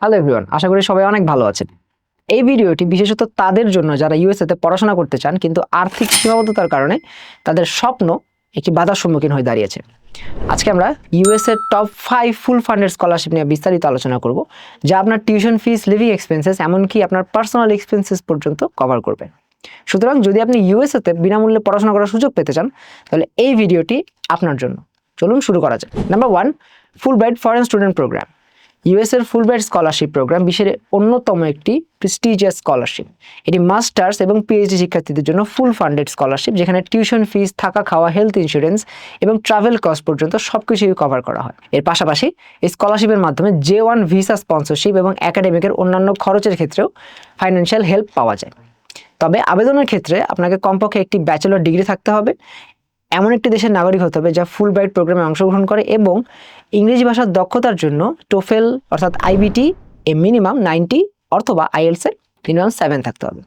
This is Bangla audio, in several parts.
হ্যালো এভরিওয়ান আশা করি সবাই অনেক ভালো আছেন। এই ভিডিওটি বিশেষত তাদের জন্য যারা ইউএসএতে পড়াশোনা করতে চান, কিন্তু আর্থিক সীমাবদ্ধতার কারণে তাদের স্বপ্ন একটি বাধার সম্মুখীন হয়ে দাঁড়িয়েছে। আজকে আমরা ইউএস এর top five full funded scholarship নিয়ে বিস্তারিত আলোচনা করব, যা আপনার টিউশন ফিস লিভিং এক্সপেন্সেস এমনকি আপনার পার্সোনাল এক্সপেন্সেস পর্যন্ত কভার করবে। সুতরাং যদি আপনি ইউএসএতে বিনামূল্যে পড়াশোনা করার সুযোগ পেতে চান, তাহলে এই ভিডিওটি আপনার জন্য। চলুন শুরু করা যাক। Number one Fulbright foreign student programme US এর ফুল স্কলারশিপ প্রোগ্রাম বিশ্বের অন্যতম একটি প্রেস্টিজিয়াস স্কলারশিপ এটি মাস্টার্স এবং পিএইচডি শিক্ষার্থীদের জন্য ফুল ফান্ডেড স্কলারশিপ যেখানে টিউশন ফিস থাকা খাওয়া হেলথ ইন্স্যুরেন্স এবং ট্রাভেল কস্ট পর্যন্ত সব কিছুই কভার করা হয়। এর পাশাপাশি এই স্কলারশিপের মাধ্যমে জে ওয়ান ভিসা স্পন্সরশিপ এবং একাডেমিকের অন্যান্য খরচের ক্ষেত্রেও ফাইন্যান্সিয়াল হেল্প পাওয়া যায়। তবে আবেদনের ক্ষেত্রে আপনাকে কমপক্ষে একটি ব্যাচেলর ডিগ্রি থাকতে হবে এমন একটি দেশের নাগরিক হতে হবে যা ফুল ব্রাইট প্রোগ্রামে অংশগ্রহণ করে এবং ইংরেজি ভাষার দক্ষতার জন্য টোফেল অর্থাৎ আইবিটি এ মিনিমাম নাইনটি অথবা আইএলসের মিনিমাম সেভেন থাকতে হবে।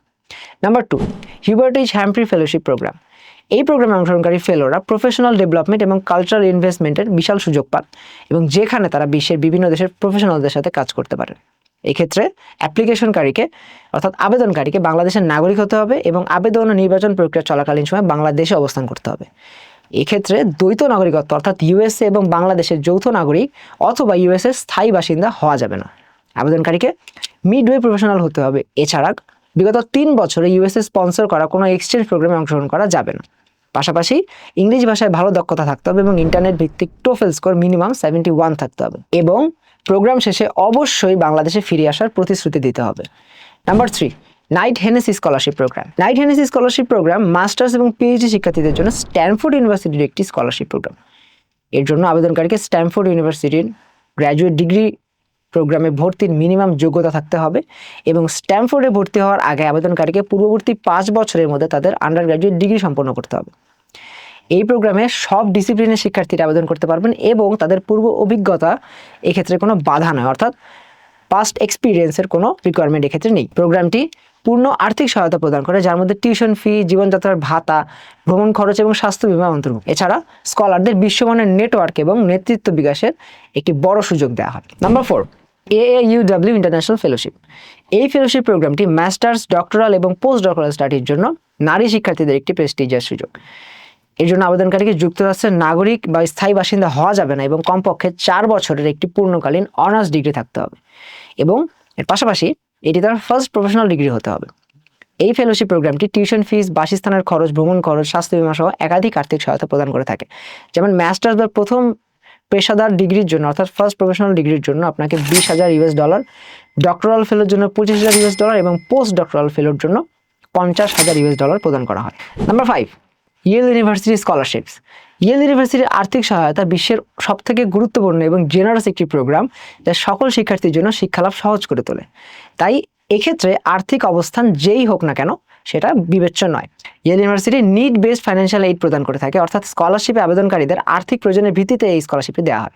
Number two Hubert H Humphrey fellowship programme এই প্রোগ্রামে অংশগ্রহণকারী ফেলোরা প্রফেশনাল ডেভেলপমেন্ট এবং কালচারাল ইনভেস্টমেন্টের বিশাল সুযোগ পান এবং যেখানে তারা বিশ্বের বিভিন্ন দেশের প্রফেশনালদের সাথে কাজ করতে পারে। এক্ষেত্রে অ্যাপ্লিকেশনকারীকে, অর্থাৎ আবেদনকারীকে বাংলাদেশের নাগরিক হতে হবে এবং আবেদন ও নির্বাচন প্রক্রিয়া চলাকালীন সময় বাংলাদেশে অবস্থান করতে হবে। এক্ষেত্রে দ্বৈত নাগরিকত্ব, অর্থাৎ ইউএসএ এবং বাংলাদেশের যৌথ নাগরিক অথবা ইউএসএ স্থায়ী বাসিন্দা হওয়া যাবে না। আবেদনকারীকে মিডওয়ে প্রফেশনাল হতে হবে। এছাড়া বিগত তিন বছরে ইউএসএ স্পন্সর করা কোনো এক্সচেঞ্জ প্রোগ্রামে অংশগ্রহণ করা যাবে না। পাশাপাশি ইংরেজি ভাষায় ভালো দক্ষতা থাকতে হবে এবং ইন্টারনেট ভিত্তিক TOEFL score minimum seventy one থাকতে হবে এবং প্রোগ্রাম শেষে অবশ্যই বাংলাদেশে ফিরে আসার প্রতিশ্রুতি দিতে হবে। Number three Knight Hennessy scholarship program Knight Hennessy scholarship program masters এবং পিএইচডি শিক্ষার্থীদের জন্য স্ট্যানফোর্ড ইউনিভার্সিটির একটি স্কলারশিপ প্রোগ্রাম এর জন্য আবেদনকারীকে স্ট্যানফোর্ড ইউনিভার্সিটির গ্র্যাজুয়েট ডিগ্রি প্রোগ্রামে ভর্তির মিনিমাম যোগ্যতা থাকতে হবে এবং স্ট্যানফোর্ডে ভর্তি হওয়ার আগে আবেদনকারীকে পূর্ববর্তী পাঁচ বছরের মধ্যে তাদের আন্ডার গ্র্যাজুয়েট ডিগ্রি সম্পন্ন করতে হবে। এই প্রোগ্রামে সব ডিসিপ্লিনের শিক্ষার্থীরা আবেদন করতে পারবেন এবং তাদের পূর্ব অভিজ্ঞতা এক্ষেত্রে কোনো বাধা নয়, অর্থাৎ পাস্ট এক্সপিরিয়েন্সের কোনো রিকোয়ারমেন্ট এক্ষেত্রে নেই। প্রোগ্রামটি পূর্ণ আর্থিক সহায়তা প্রদান করে, যার মধ্যে টিউশন ফি জীবনযাত্রার ভাতা, ভ্রমণ খরচ এবং স্বাস্থ্য বিমা অন্তর্ভুক্ত। এছাড়া স্কলারদের বিশ্বমানের নেটওয়ার্ক এবং নেতৃত্ব বিকাশের একটি বড় সুযোগ দেওয়া হয়। Number four AAUW international fellowship এই ফেলোশিপ প্রোগ্রামটি মাস্টার্স ডক্টরাল এবং পোস্ট ডক্টরাল স্টাডির জন্য নারী শিক্ষার্থীদের একটি প্রেস্টিজিয়াস সুযোগ। এর জন্য আবেদনকারীকে যুক্তরাষ্ট্রের নাগরিক বা স্থায়ী বাসিন্দা হওয়া যাবে না এবং কমপক্ষে চার বছরের একটি পূর্ণকালীন অনার্স ডিগ্রি থাকতে হবে। এবং এর পাশাপাশি এটি তার ফার্স্ট প্রফেশনাল ডিগ্রি হতে হবে। এই ফেলোশিপ প্রোগ্রামটি টিউশন ফিস বাসস্থানের খরচ, ভ্রমণ খরচ, স্বাস্থ্য বিমা সহ একাধিক আর্থিক সহায়তা প্রদান করে থাকে। যেমন মাস্টার্স বা প্রথম পেশাদার ডিগ্রির জন্য, অর্থাৎ ফার্স্ট প্রফেশনাল ডিগ্রির জন্য আপনাকে বিশ হাজার ইউএস ডলার ডক্টরাল ফেলোর জন্য পঁচিশ হাজার ইউএস ডলার এবং পোস্ট ডক্টরাল ফেলোর জন্য পঞ্চাশ হাজার ইউএস ডলার প্রদান করা হয়। Number five Yale university scholarships Yale ইউনিভার্সিটির আর্থিক সহায়তা বিশ্বের সবথেকে গুরুত্বপূর্ণ এবং জেনারাস একটি প্রোগ্রাম যা সকল শিক্ষার্থীর জন্য শিক্ষালাভ সহজ করে তোলে। তাই এক্ষেত্রে আর্থিক অবস্থান যেই হোক না কেন, সেটা বিবেচ্য নয়। Yale university need based financial aid প্রদান করে থাকে, অর্থাৎ স্কলারশিপে আবেদনকারীদের আর্থিক প্রয়োজনের ভিত্তিতে এই স্কলারশিপটি দেওয়া হয়।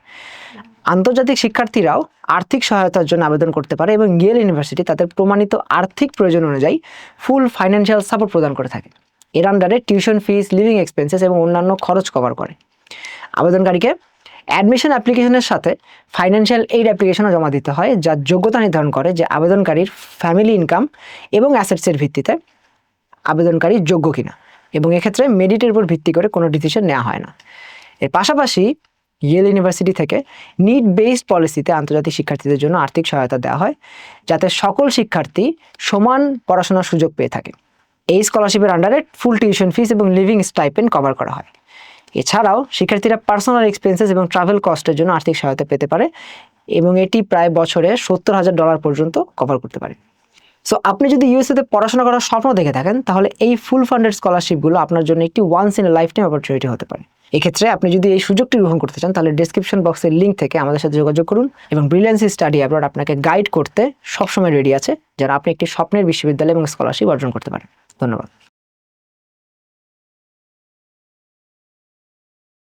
আন্তর্জাতিক শিক্ষার্থীরাও আর্থিক সহায়তার জন্য আবেদন করতে পারে এবং ইয়েল ইউনিভার্সিটি তাদের প্রমাণিত আর্থিক প্রয়োজন অনুযায়ী ফুল ফাইন্যান্সিয়াল সাপোর্ট প্রদান করে থাকে। এর আন্ডারে টিউশন ফিস লিভিং এক্সপেন্সেস এবং অন্যান্য খরচ কভার করে। আবেদনকারীকে অ্যাডমিশন অ্যাপ্লিকেশনের সাথে ফাইন্যান্সিয়াল এইড অ্যাপ্লিকেশনও জমা দিতে হয় যার যোগ্যতা নির্ধারণ করে যে আবেদনকারীর ফ্যামিলি ইনকাম এবং অ্যাসেটসের ভিত্তিতে আবেদনকারী যোগ্য কিনা। এবং এক্ষেত্রে মেরিটের উপর ভিত্তি করে কোনো ডিসিশন নেওয়া হয় না। এর পাশাপাশি ইয়েল ইউনিভার্সিটি থেকে নিড বেসড পলিসিতে আন্তর্জাতিক শিক্ষার্থীদের জন্য আর্থিক সহায়তা দেওয়া হয়, যাতে সকল শিক্ষার্থী সমান পড়াশোনার সুযোগ পেয়ে থাকে। এই স্কলারশিপের আন্ডারে ফুল টিউশন ফিস এবং লিভিং স্টাইপেন্ড কভার করা হয়। এছাড়াও শিক্ষার্থীরা পার্সোনাল এক্সপেন্সেস এবং ট্রাভেল কস্টের জন্য আর্থিক সহায়তা পেতে পারে এবং এটি প্রায় বছরে সত্তর হাজার ডলার পর্যন্ত কভার করতে পারে। সো আপনি যদি ইউএসএতে পড়াশোনা করার স্বপ্ন দেখে থাকেন, তাহলে এই ফুল ফান্ডেড স্কলারশিপগুলো আপনার জন্য একটি once in life time opportunity হতে পারে। এক্ষেত্রে আপনি যদি এই সুযোগটি গ্রহণ করতে চান, তাহলে ডিসক্রিপশন বক্সের লিঙ্ক থেকে আমাদের সাথে যোগাযোগ করুন এবং ব্রিলিয়ান্সি স্টাডি অ্যাব্রড আপনাকে গাইড করতে সবসময় রেডি আছে যারা আপনি একটি স্বপ্নের বিশ্ববিদ্যালয় এবং স্কলারশিপ অর্জন করতে পারেন। ধন্যবাদ।